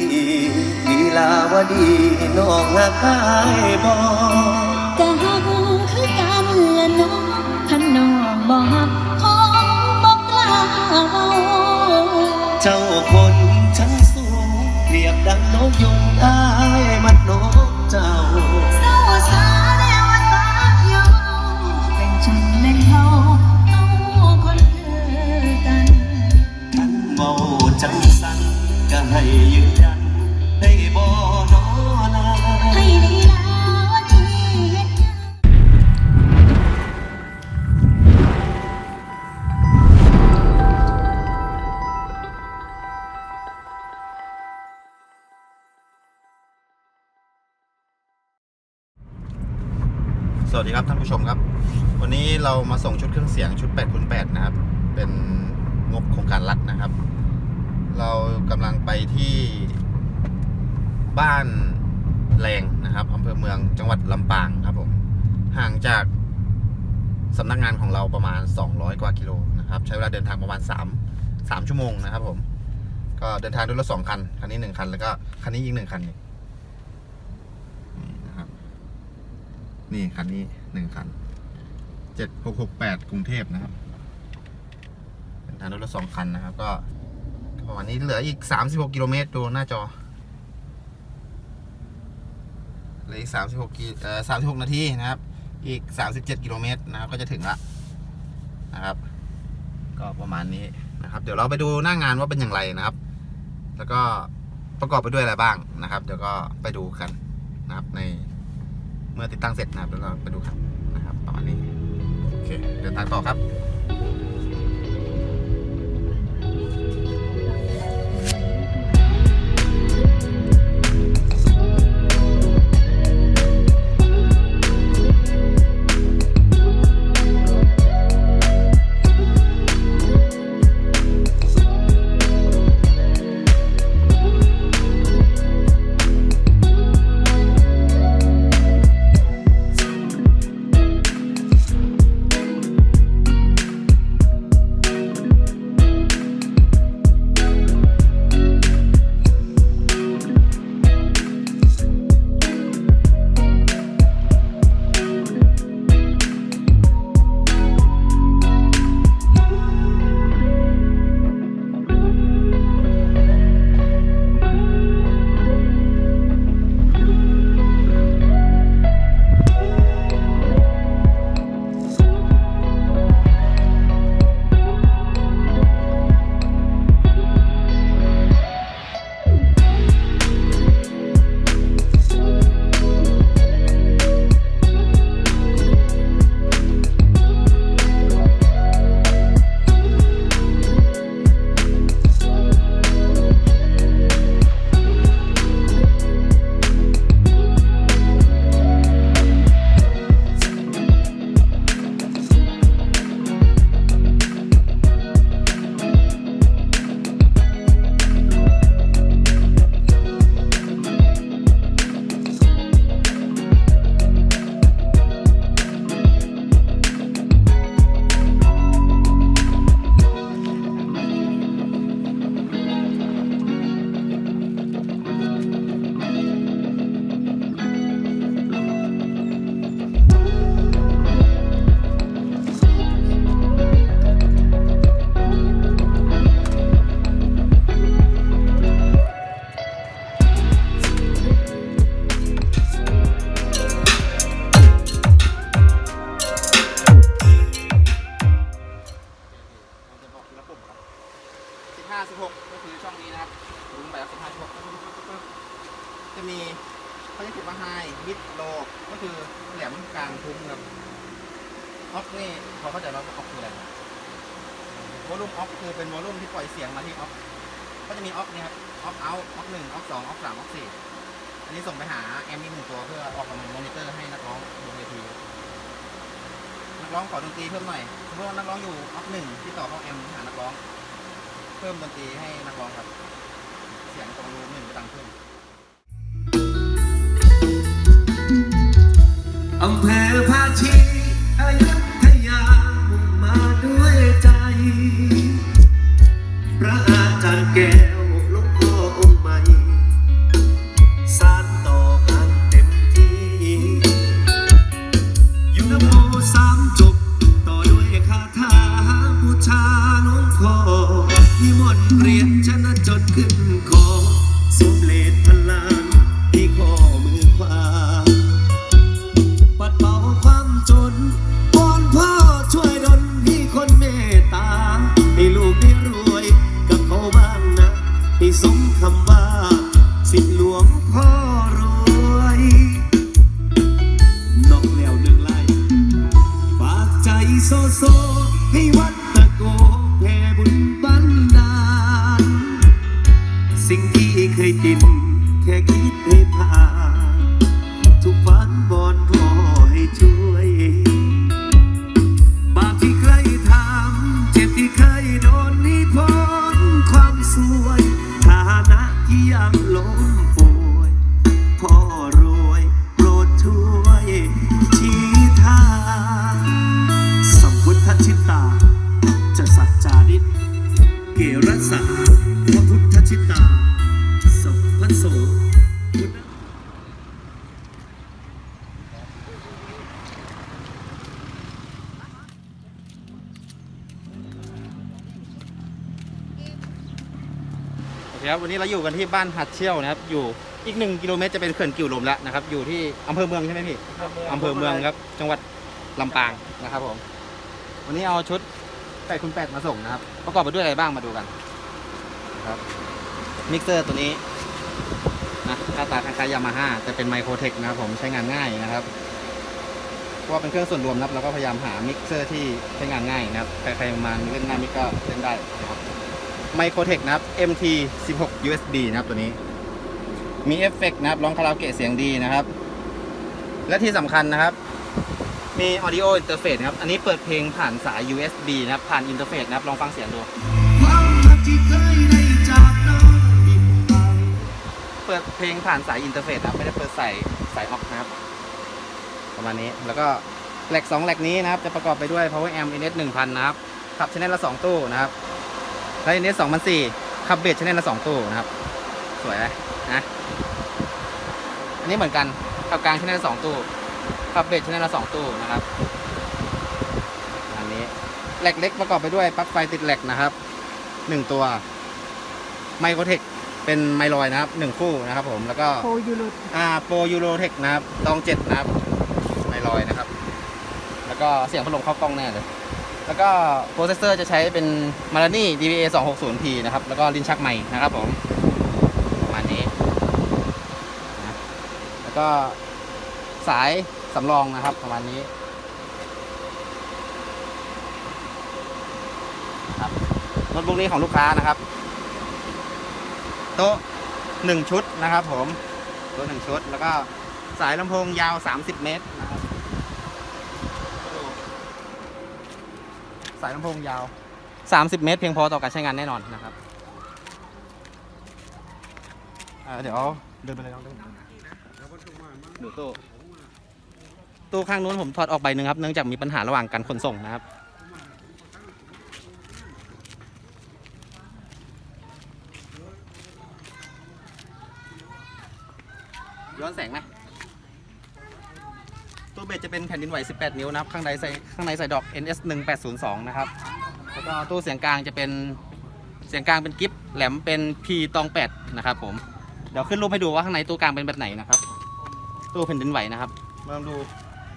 ดีลีลาวดีน้องหักอายบ่กะหักคือกันละน้องขันน้องบอกหักคงบอกล้าเว้าเจ้าคนชั้นสูงเปรียบดังนกยุงอายมันนกเวัสดีครับท่านผู้ชมครับ วันนี้เรามาส่งชุดเครื่องเสียงชุด8คูณ8นะครับ เป็นงบโครงการรัฐนะครับ เรากำลังไปที่บ้านแรงนะครับอำเภอเมืองจังหวัดลำปางครับผมห่างจากสำนักงานของเราประมาณ 200 กว่ากิโลนะครับ ใช้เวลาเดินทางประมาณ 3 3 ชั่วโมงนะครับผม ก็เดินทางด้วยรถสองคัน คันนี้หนึ่งคัน แล้วก็คันนี้อีกหนึ่งคันนี่นะครับ นี่คันนี้หนึ่งคันเจ็ดหกหกแปดกรุงเทพนะครับเป็นทางรถรถสองคันนะครับ ก็ประมาณนี้เหลืออีกสามสิบหกกิโลเมตรดูหน้าจอเหลืออีกสามสิบหกกิเอ่อสามสิบหกนาทีนะครับ อีกสามสิบเจ็ดกิโลเมตรนะครับ ก็จะถึงละนะครับ ก็ประมาณนี้นะครับ เดี๋ยวเราไปดูหน้างานว่าเป็นอย่างไรนะครับ แล้วก็ประกอบไปด้วยอะไรบ้างนะครับ เดี๋ยวก็ไปดูกันนะครับใน เมื่อติดตั้งเสร็จนะครับเดี๋ยวเราไปดูครับนะครับประมาณนี้โอเคเดินทางต่อครับ ออฟนี่พอเข้าใจว่าออฟคืออะไรวอลลุ่มออฟคือเป็นวอลลุ่มที่ปล่อยเสียงมาที่ออฟก็จะมีออฟนี่ครับออฟเอาท์ออฟหนึ่งออฟสองออฟสามออฟสี่อันนี้ส่งไปหาแอมอีกหนึ่งตัวเพื่อออกมามอนิเตอร์ให้นักร้องบนเวทีนักร้องขอดนตรีเพิ่มหน่อยสมมติว่านักร้องอยู่ออฟหนึ่งที่ต่อเข้าแอมหานักร้อง เพิ่มดนตรีให้นักร้องครับ เสียงตรงรูมหนึ่งดังขึ้นอำเภอภาชี ด้วยใจ พระอาจารย์แก้ คำว่า สิทธิหลวงพ่อรวยนอกแล้วเรื่องไรฝากใจโซโซ ให้วัดตะโกแผ่บุญบันดาลสิ่งที่เคยติดแค่ เคครับวันนี้เราอยู่กันที่บ้านหัดเชี่ยวนะครับ อยู่อีกหนึ่งกิโลเมตรจะเป็นเขื่อนกิ่วลมแล้วนะครับ อยู่ที่อำเภอเมืองใช่ไหมพี่อำเภอเมืองครับ จังหวัดลำปางนะครับผม วันนี้เอาชุดแปดคุณแปดมาส่งนะครับ ประกอบไปด้วยอะไรบ้างมาดูกันนะครับมิกเซอร์ตัวนี้นะหน้าตาคล้ายๆยามาฮ่าแต่เป็นไมโครเทคนะครับผมใช้งานง่ายนะครับเพราะว่าเป็นเครื่องส่วนรวมนะครับเราก็พยายามหามิกเซอร์ที่ใช้งานง่ายนะครับใครๆมาเล่นหน้ามิกก็เล่นได้นะครับ ไมโครเทคนะครับ MT 16 USB นะครับตัวนี้ มีเอฟเฟกต์นะครับร้องคาราโอเกะเสียงดีนะครับ และที่สำคัญนะครับ มี Audio Interface นะครับ อันนี้เปิดเพลงผ่านสาย USB นะครับ ผ่านอินเทอร์เฟซนะครับ ลองฟังเสียงดู เปิดเพลงผ่านสายอินเทอร์เฟซนะครับ ไม่ได้เปิดใสายสายออกนะครับ ประมาณนี้แล้วก็แหลก2แหลกนี้นะครับ จะประกอบไปด้วย Power Amp NS 1000 นะครับขับชแนลละ 2 ตู้นะครับ และ NS 2004ขับเบสชแนลละ2ตู้นะครับ สวยไหมนะอันนี้เหมือนกันขับกลางชแนลละ2ตู้ขับเบสชแนลละ2ตู้นะครับอันนี้แหลกเล็กประกอบไปด้วยปลั๊กไฟติดแหลกนะครับ1ตัวไมโครเทคเป็นไมลอยนะครับ1คู่นะครับ ผมแล้วก็โคยูรุอ่าโปรยูโรเทคนะครับตองเจ็ดนะครับไมลอยนะครับ แล้วก็เสียงพัดลมเข้ากล้องแน่เลย แล้วก็โปรเซสเซอร์จะใช้เป็นมารานี่ DVA 260P นะครับ แล้วก็ลิ้นชักใหม่นะครับผม ประมาณนี้นะแล้วก็สายสำรองนะครับประมาณนี้ครับโน้ตบุ๊กนี้ของลูกค้านะครับ โต๊ะหนึ่งชุดนะครับผม โตัวหนึ่งชุด แล้วก็สายลำโพงยาว 30 เมตรนะครับ สายลำโพงยาว 30 เมตรเพียงพอต่อการใช้งานแน่นอนนะครับอ่าเดี๋ยวเดินไปเลยน้องเดินดูตู้ตู้ข้างนู้นผมถอดออกใบหนึ่งครับเนื่องจากมีปัญหาระหว่างการขนส่งนะครับ ย้อนแสงไหม ตัวเบสจะเป็นแผ่นดินไหว 18 นิ้วนะครับข้างในใส่ข้างในใส่ดอก NS 1802นะครับแล้วก็ตู้เสียงกลางจะเป็นเสียงกลางเป็นกิฟแหลมเป็น P ตอง8นะครับผมเดี๋ยวขึ้นรูปให้ดูว่าข้างในตู้กลางเป็นแบบไหนนะครับตู้แผ่นดินไหวนะครับมาลองดู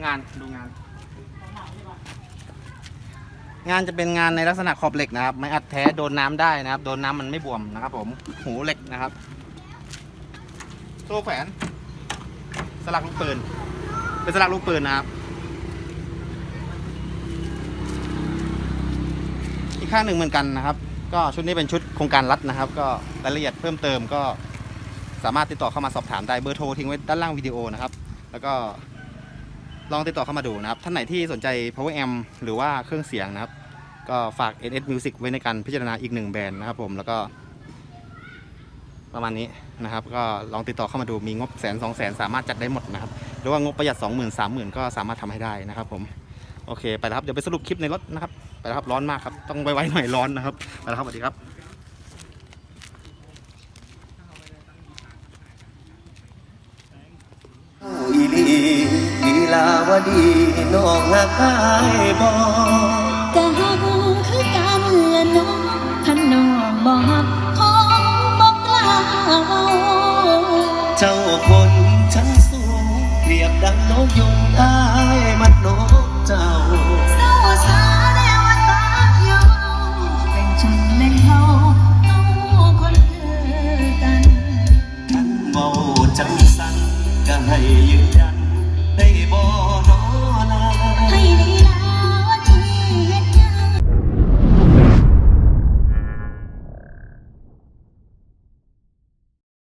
งานดูงาน งานจะเป็นงานในลักษณะขอบเหล็กนะครับ ไม่อัดแท้โดนน้ำได้นะครับ โดนน้ำมันไม่บวมนะครับ ผมหูเหล็กนะครับตู้แขวนสลักลูกปืน เป็นสลักลูกปืนนะครับ อีกข้างหนึ่งเหมือนกันนะครับ ก็ชุดนี้เป็นชุดโครงการรัดนะครับ ก็รายละเอียดเพิ่มเติมก็สามารถติดต่อเข้ามาสอบถามได้เบอร์โทรทิ้งไว้ด้านล่างวิดีโอนะครับ แล้วก็ลองติดต่อเข้ามาดูนะครับ ท่านไหนที่สนใจ power amp หรือว่าเครื่องเสียงนะครับ ก็ฝาก NS Music ไว้ในการพิจารณาอีกหนึ่งแบรนด์นะครับผมแล้วก็ ประมาณนี้นะครับ ก็ลองติดต่อเข้ามาดูมีงบแสนสองแสนสามารถจัดได้หมดนะครับ หรือว่างบประหยัด 2 0 0 0 0 3 0,000 ก็สามารถทำให้ได้นะครับผมโอเคไปแล้วครับเดี๋ยวไปสรุปคลิปในรถนะครับไปแล้วครับร้อนมากครับต้องไวๆหน่อยร้อนนะครับไปแล้วครับสวัสดีครับอีลีลีลาวดีน้องหักอายบ่ก ดังนกยุงใต้มันนกเจ้าเศร้าสาแล้ววันตาเยาเป็นชุนเล่นเฮาเอาคนเธอกัน กันเบาจังสันก็ให้